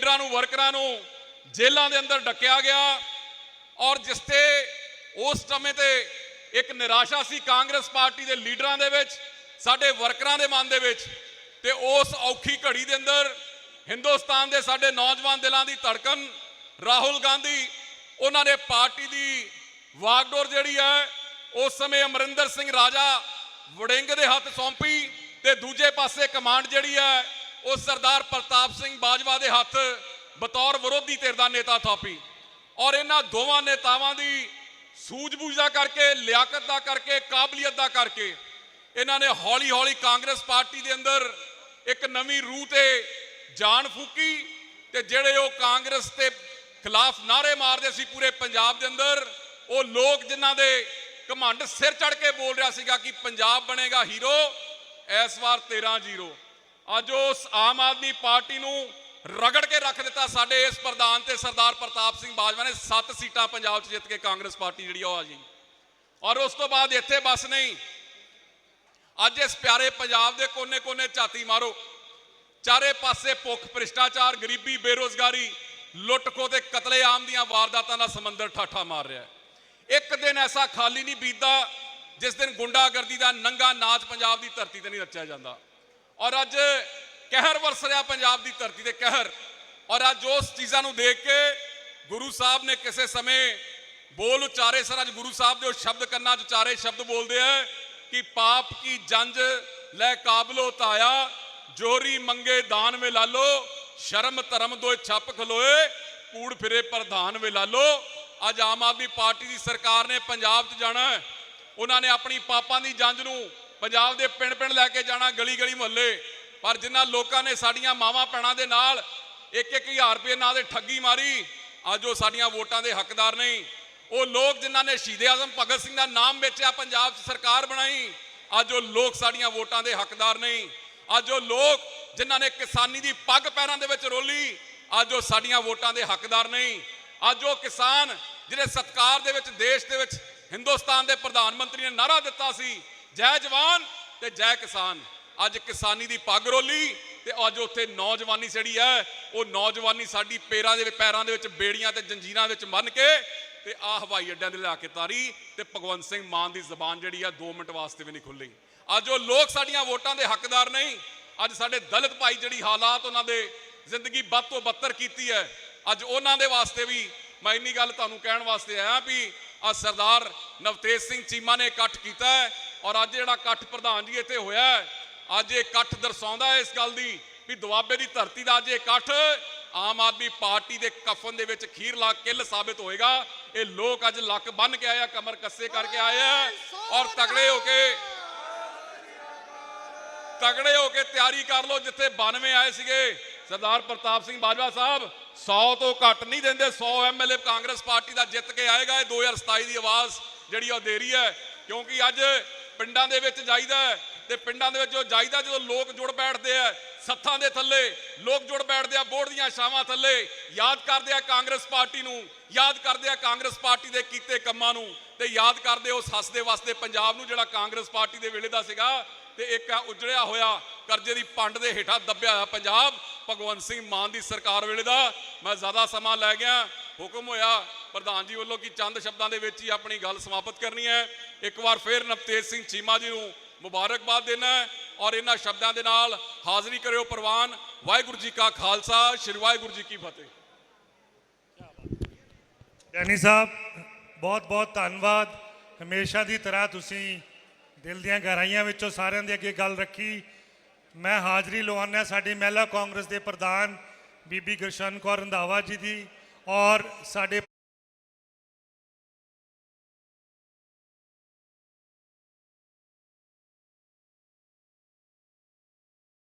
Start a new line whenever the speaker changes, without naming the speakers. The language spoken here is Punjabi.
ਲੀਡਰਾਂ ਨੂੰ, ਵਰਕਰਾਂ ਨੂੰ ਜੇਲ੍ਹਾਂ ਦੇ ਅੰਦਰ ਡੱਕਿਆ ਗਿਆ ਔਰ ਜਿਸ ਤੇ ਉਸ ਸਮੇਂ ਤੇ ਇੱਕ ਨਿਰਾਸ਼ਾ ਸੀ ਕਾਂਗਰਸ ਪਾਰਟੀ ਦੇ ਲੀਡਰਾਂ ਦੇ ਵਿੱਚ, ਸਾਡੇ ਵਰਕਰਾਂ ਦੇ ਮਨ ਦੇ ਵਿੱਚ ਤੇ ਉਸ ਔਖੀ ਘੜੀ ਦੇ ਅੰਦਰ ਹਿੰਦੁਸਤਾਨ ਦੇ ਸਾਡੇ ਨੌਜਵਾਨ ਦਿਲਾਂ ਦੀ ਧੜਕਨ ਰਾਹੁਲ ਗਾਂਧੀ, ਉਹਨਾਂ ਨੇ ਪਾਰਟੀ ਦੀ ਵਾਗਡੋਰ ਜਿਹੜੀ ਹੈ, ਉਸ ਸਮੇਂ ਅਮਰਿੰਦਰ ਸਿੰਘ ਰਾਜਾ ਵੜਿੰਗ ਦੇ ਹੱਥ ਸੌਂਪੀ ਤੇ ਦੂਜੇ ਪਾਸੇ ਕਮਾਂਡ ਜਿਹੜੀ ਹੈ ਉਹ ਸਰਦਾਰ ਪ੍ਰਤਾਪ ਸਿੰਘ ਬਾਜਵਾ ਦੇ ਹੱਥ ਬਤੌਰ ਵਿਰੋਧੀ ਧਿਰ ਦਾ ਨੇਤਾ ਥਾਪੀ। ਔਰ ਇਹਨਾਂ ਦੋਵਾਂ ਨੇਤਾਵਾਂ ਦੀ ਸੂਝ-ਬੂਝ ਦਾ ਕਰਕੇ, ਲਿਆਕਤ ਦਾ ਕਰਕੇ, ਕਾਬਲੀਅਤ ਦਾ ਕਰਕੇ ਇਹਨਾਂ ਨੇ ਹੌਲੀ-ਹੌਲੀ ਕਾਂਗਰਸ ਪਾਰਟੀ ਦੇ ਅੰਦਰ ਇੱਕ ਨਵੀਂ ਰੂਹ ਤੇ ਜਾਨ ਫੂਕੀ ਤੇ ਜਿਹੜੇ ਉਹ ਕਾਂਗਰਸ ਤੇ ਖਿਲਾਫ ਨਾਰੇ ਮਾਰਦੇ ਸੀ ਪੂਰੇ ਪੰਜਾਬ ਦੇ ਅੰਦਰ, ਉਹ ਲੋਕ ਜਿਨ੍ਹਾਂ ਦੇ ਘਮੰਡ ਸਿਰ ਚੜ ਕੇ ਬੋਲ ਰਿਹਾ ਸੀਗਾ ਕਿ ਪੰਜਾਬ ਬਣੇਗਾ ਹੀਰੋ, ਇਸ ਵਾਰ 13-0 ਅੱਜ ਉਸ ਆਮ ਆਦਮੀ ਪਾਰਟੀ ਨੂੰ ਰਗੜ ਕੇ ਰੱਖ ਦਿੱਤਾ ਸਾਡੇ ਇਸ ਪ੍ਰਧਾਨ ਤੇ ਸਰਦਾਰ ਪ੍ਰਤਾਪ ਸਿੰਘ ਬਾਜਵਾ ਨੇ। 7 ਸੀਟਾਂ ਪੰਜਾਬ 'ਚ ਜਿੱਤ ਕੇ ਕਾਂਗਰਸ ਪਾਰਟੀ ਜਿਹੜੀ ਉਹ ਆ ਗਈ। ਔਰ ਉਸ ਤੋਂ ਬਾਅਦ ਇੱਥੇ ਬਸ ਨਹੀਂ। ਅੱਜ ਇਸ ਪਿਆਰੇ ਪੰਜਾਬ ਦੇ ਕੋਨੇ-ਕੋਨੇ ਝਾਤੀ ਮਾਰੋ। ਚਾਰੇ ਪਾਸੇ ਭੁੱਖ, ਭ੍ਰਿਸ਼ਟਾਚਾਰ, ਗਰੀਬੀ, ਬੇਰੋਜ਼ਗਾਰੀ ਲੁੱਟ-ਖੋ ਤੇ ਕਤਲੇਆਮ ਦੀਆਂ ਵਾਰਦਾਤਾਂ ਦਾ ਸਮੁੰਦਰ ਠਾਠਾ ਮਾਰ ਰਿਹਾ ਹੈ। ਇੱਕ ਦਿਨ ਐਸਾ ਖਾਲੀ ਨਹੀਂ ਬੀਤਦਾ ਜਿਸ ਦਿਨ ਗੁੰਡਾਗਰਦੀ ਦਾ ਨੰਗਾ ਨਾਚ ਪੰਜਾਬ ਦੀ ਧਰਤੀ ਤੇ ਨਹੀਂ ਰਚਿਆ ਜਾਂਦਾ। ਔਰ ਅੱਜ ਕਹਿਰ ਵਰਸ ਰਿਹਾ ਪੰਜਾਬ ਦੀ ਧਰਤੀ ਤੇ ਕਹਿਰ। ਔਰ ਅੱਜ ਉਸ ਚੀਜ਼ਾਂ ਨੂੰ ਦੇਖ ਕੇ ਗੁਰੂ ਸਾਹਿਬ ਨੇ ਕਿਸੇ ਸਮੇਂ ਬੋਲ ਉਚਾਰੇ, ਸਰ ਅੱਜ ਗੁਰੂ ਸਾਹਿਬ ਦੇ ਉਹ ਸ਼ਬਦ ਕੰਨਾਂ 'ਚ ਉਚਾਰੇ ਸ਼ਬਦ ਬੋਲਦੇ ਆ ਕਿ ਪਾਪ ਕੀ ਜੰਜ ਲੈ ਕਾਬਲੋ ਤਾਇਆ, ਜੋਰੀ ਮੰਗੇ ਦਾਨ ਵੇ ਲਾਲੋ ਸ਼ਰਮ ਧਰਮ ਦੋਏ ਛੱਪ ਖਲੋਏ, ਕੂੜ ਫਿਰੇ ਪ੍ਰਧਾਨ ਵੇ ਲਾਲੋ ਅੱਜ ਆਮ ਆਦਮੀ ਪਾਰਟੀ ਦੀ ਸਰਕਾਰ ਨੇ ਪੰਜਾਬ 'ਚ ਜਾਣਾ ਉਹਨਾਂ ਨੇ ਆਪਣੀ ਪਾਪਾਂ ਦੀ ਜੰਜ ਨੂੰ ਪੰਜਾਬ ਦੇ ਪਿੰਡ-ਪਿੰਡ ਲੈ ਕੇ ਜਾਣਾ ਗਲੀ-ਗਲੀ ਮੁਹੱਲੇ। ਪਰ ਜਿਨ੍ਹਾਂ ਲੋਕਾਂ ਨੇ ਸਾਡੀਆਂ ਮਾਵਾਂ ਭੈਣਾਂ ਦੇ ਨਾਲ ਇੱਕ ਇੱਕ ਹਜ਼ਾਰ ਰੁਪਏ ਨਾਲ ਦੇ ਠੱਗੀ ਮਾਰੀ, ਅੱਜ ਉਹ ਸਾਡੀਆਂ ਵੋਟਾਂ ਦੇ ਹੱਕਦਾਰ ਨਹੀਂ। ਉਹ ਲੋਕ ਜਿਨ੍ਹਾਂ ਨੇ ਸ਼ਹੀਦ ਆਜ਼ਮ ਭਗਤ ਸਿੰਘ ਦਾ ਨਾਮ ਵੇਚਿਆ, ਪੰਜਾਬ 'ਚ ਸਰਕਾਰ ਬਣਾਈ, ਅੱਜ ਉਹ ਲੋਕ ਸਾਡੀਆਂ ਵੋਟਾਂ ਦੇ ਹੱਕਦਾਰ ਨਹੀਂ। ਅੱਜ ਉਹ ਲੋਕ ਜਿਨ੍ਹਾਂ ਨੇ ਕਿਸਾਨੀ ਦੀ ਪੱਗ ਪੈਰਾਂ ਦੇ ਵਿੱਚ ਰੋਲੀ, ਅੱਜ ਉਹ ਸਾਡੀਆਂ ਵੋਟਾਂ ਦੇ ਹੱਕਦਾਰ ਨਹੀਂ। ਅੱਜ ਉਹ ਕਿਸਾਨ ਜਿਹੜੇ ਸਤਕਾਰ ਦੇ ਵਿੱਚ, ਦੇਸ਼ ਦੇ ਵਿੱਚ, ਹਿੰਦੁਸਤਾਨ ਦੇ ਪ੍ਰਧਾਨ ਮੰਤਰੀ ਨੇ ਨਾਰਾ ਦਿੱਤਾ ਸੀ ਜੈ ਜਵਾਨ ਤੇ ਜੈ ਕਿਸਾਨ। ਅੱਜ ਕਿਸਾਨੀ ਦੀ ਪੱਗ ਰੋਲੀ ਤੇ ਅੱਜ ਉੱਥੇ ਨੌਜਵਾਨੀ ਜਿਹੜੀ ਹੈ। ਉਹ ਨੌਜਵਾਨੀ ਸਾਡੀ ਪੈਰਾਂ ਦੇ ਪੈਰਾਂ ਦੇ ਵਿੱਚ ਬੇੜੀਆਂ ਤੇ ਜੰਜੀਰਾਂ ਵਿੱਚ ਬੰਨ ਕੇ ਤੇ ਆ ਹਵਾਈ ਅੱਡਿਆਂ ਦੇ ਲਿਆ ਕੇ ਤਾਰੀ ਤੇ ਭਗਵੰਤ ਸਿੰਘ ਮਾਨ ਦੀ ਜ਼ਬਾਨ ਜਿਹੜੀ ਆ 2 ਮਿੰਟ ਵਾਸਤੇ ਵੀ ਨਹੀਂ ਖੁੱਲੀ ਅੱਜ ਉਹ ਲੋਕ ਸਾਡੀਆਂ ਵੋਟਾਂ ਦੇ ਹੱਕਦਾਰ ਨਹੀਂ। ਅੱਜ ਸਾਡੇ ਦਲਿਤ ਭਾਈ ਜਿਹੜੀ ਹਾਲਾਤ ਉਹਨਾਂ ਦੇ ਜ਼ਿੰਦਗੀ ਵੱਧ ਤੋਂ ਬੱਤਰ ਕੀਤੀ ਹੈ। ਅੱਜ ਉਹਨਾਂ ਦੇ ਵਾਸਤੇ ਵੀ ਮੈਂ ਇੰਨੀ ਗੱਲ ਤੁਹਾਨੂੰ ਕਹਿਣ ਵਾਸਤੇ ਆਇਆ ਵੀ ਆ ਸਰਦਾਰ ਨਵਤੇਜ ਸਿੰਘ ਚੀਮਾ ਨੇ ਇਕੱਠ ਕੀਤਾ ਹੈ। ਔਰ ਅੱਜ ਜਿਹੜਾ ਇਕੱਠ ਪ੍ਰਧਾਨ ਜੀ ਇੱਥੇ ਹੋਇਆ ਅੱਜ ਇਹ ਇਕੱਠ ਦਰਸਾਉਂਦਾ ਹੈ ਇਸ ਗੱਲ ਦੀ ਵੀ ਦੁਆਬੇ ਦੀ ਧਰਤੀ ਦਾ ਅੱਜ ਇਹ ਇਕੱਠ ਆਮ ਆਦਮੀ ਪਾਰਟੀ ਦੇ ਕਫਨ ਦੇ ਵਿੱਚ ਖੀਰ ਲਾ ਕਿੱਲ ਸਾਬਿਤ ਹੋਏਗਾ। ਇਹ ਲੋਕ ਅੱਜ ਲੱਕ ਬੰਨ ਕੇ ਆਏ ਆ, ਕਮਰ ਕੱਸੇ ਕਰਕੇ ਆਏ ਆ ਔਰ ਤਗੜੇ ਹੋ ਕੇ ਤਗੜੇ ਹੋ ਕੇ ਤਿਆਰੀ ਕਰ ਲਓ, ਜਿੱਥੇ 92 ਆਏ ਸੀਗੇ। ਸਰਦਾਰ ਪ੍ਰਤਾਪ ਸਿੰਘ ਬਾਜਵਾ ਸਾਹਿਬ 100 ਤੋਂ ਘੱਟ ਨਹੀਂ ਦਿੰਦੇ 100 ਐਮਐਲਏ ਕਾਂਗਰਸ ਪਾਰਟੀ ਦਾ ਜਿੱਤ ਕੇ ਆਏਗਾ। ਇਹ 2027 ਦੀ ਆਵਾਜ਼ ਜਿਹੜੀ ਉਹ ਦੇ ਰਹੀ ਹੈ, ਕਿਉਂਕਿ ਅੱਜ ਪਿੰਡਾਂ ਦੇ ਵਿੱਚ ਜਾਈਦਾ ਹੈ ਤੇ ਪਿੰਡਾਂ ਦੇ ਵਿੱਚ ਜੋ ਜਾਈਦਾ ਜਦੋਂ ਲੋਕ ਜੁੜ ਬੈਠਦੇ ਆ, ਸੱਥਾਂ ਦੇ ਥੱਲੇ, ਲੋਕ ਜੁੜ ਬੈਠਦੇ ਆ ਬੋਰਡ ਦੀਆਂ ਛਾਵਾਂ ਥੱਲੇ, ਯਾਦ ਕਰਦੇ ਆ ਕਾਂਗਰਸ ਪਾਰਟੀ ਨੂੰ, ਯਾਦ ਕਰਦੇ ਆ ਕਾਂਗਰਸ ਪਾਰਟੀ ਦੇ ਕੀਤੇ ਕੰਮਾਂ ਨੂੰ ਤੇ ਯਾਦ ਕਰਦੇ ਉਸ ਹੱਸਦੇ ਵਸਦੇ ਪੰਜਾਬ ਨੂੰ ਜਿਹੜਾ ਕਾਂਗਰਸ ਪਾਰਟੀ ਦੇ ਵੇਲੇ ਦਾ ਸੀਗਾ ਤੇ ਇੱਕ ਆ ਉਜੜਿਆ ਹੋਇਆ ਕਰਜ਼ੇ ਦੀ ਪੰਡ ਦੇ ਹੇਠਾਂ ਦੱਬਿਆ ਹੋਇਆ ਪੰਜਾਬ, ਭਗਵੰਤ ਸਿੰਘ ਮਾਨ ਦੀ ਸਰਕਾਰ ਵੇਲੇ ਦਾ। ਮੈਂ ਜ਼ਿਆਦਾ ਸਮਾਂ ਲੈ ਗਿਆ, ਹੁਕਮ ਹੋਇਆ ਪ੍ਰਧਾਨ ਜੀ ਵੱਲੋਂ ਕਿ ਚੰਦ ਸ਼ਬਦਾਂ ਦੇ ਵਿੱਚ ਹੀ ਆਪਣੀ ਗੱਲ ਸਮਾਪਤ ਕਰਨੀ ਹੈ। ਇੱਕ ਵਾਰ ਫੇਰ ਨਵਤੇਜ ਸਿੰਘ ਚੀਮਾ ਜੀ ਨੂੰ ਮੁਬਾਰਕਬਾਦ ਦੇਣਾ ਹੈ ਔਰ ਇਹਨਾਂ ਸ਼ਬਦਾਂ ਦੇ ਨਾਲ ਹਾਜ਼ਰੀ ਕਰਿਓ ਪ੍ਰਵਾਨ। ਵਾਹਿਗੁਰੂ ਜੀ ਕਾ ਖਾਲਸਾ, ਸ੍ਰੀ ਵਾਹਿਗੁਰੂ ਜੀ ਕੀ ਫਤਿਹ।
ਡੈਨੀ ਸਾਹਿਬ, ਬਹੁਤ ਬਹੁਤ ਧੰਨਵਾਦ। ਹਮੇਸ਼ਾ ਦੀ ਤਰ੍ਹਾਂ ਤੁਸੀਂ ਦਿਲ ਦੀਆਂ ਗਹਿਰਾਈਆਂ ਵਿੱਚੋਂ ਸਾਰਿਆਂ ਦੇ ਅੱਗੇ ਗੱਲ ਰੱਖੀ। ਮੈਂ ਹਾਜ਼ਰੀ ਲਵਾਉਣਾ ਸਾਡੀ ਮਹਿਲਾ ਕਾਂਗਰਸ ਦੇ ਪ੍ਰਧਾਨ ਬੀਬੀ ਗੁਰਸ਼ਨ ਕੌਰ ਰੰਧਾਵਾ ਜੀ ਦੀ ਔਰ ਸਾਡੇ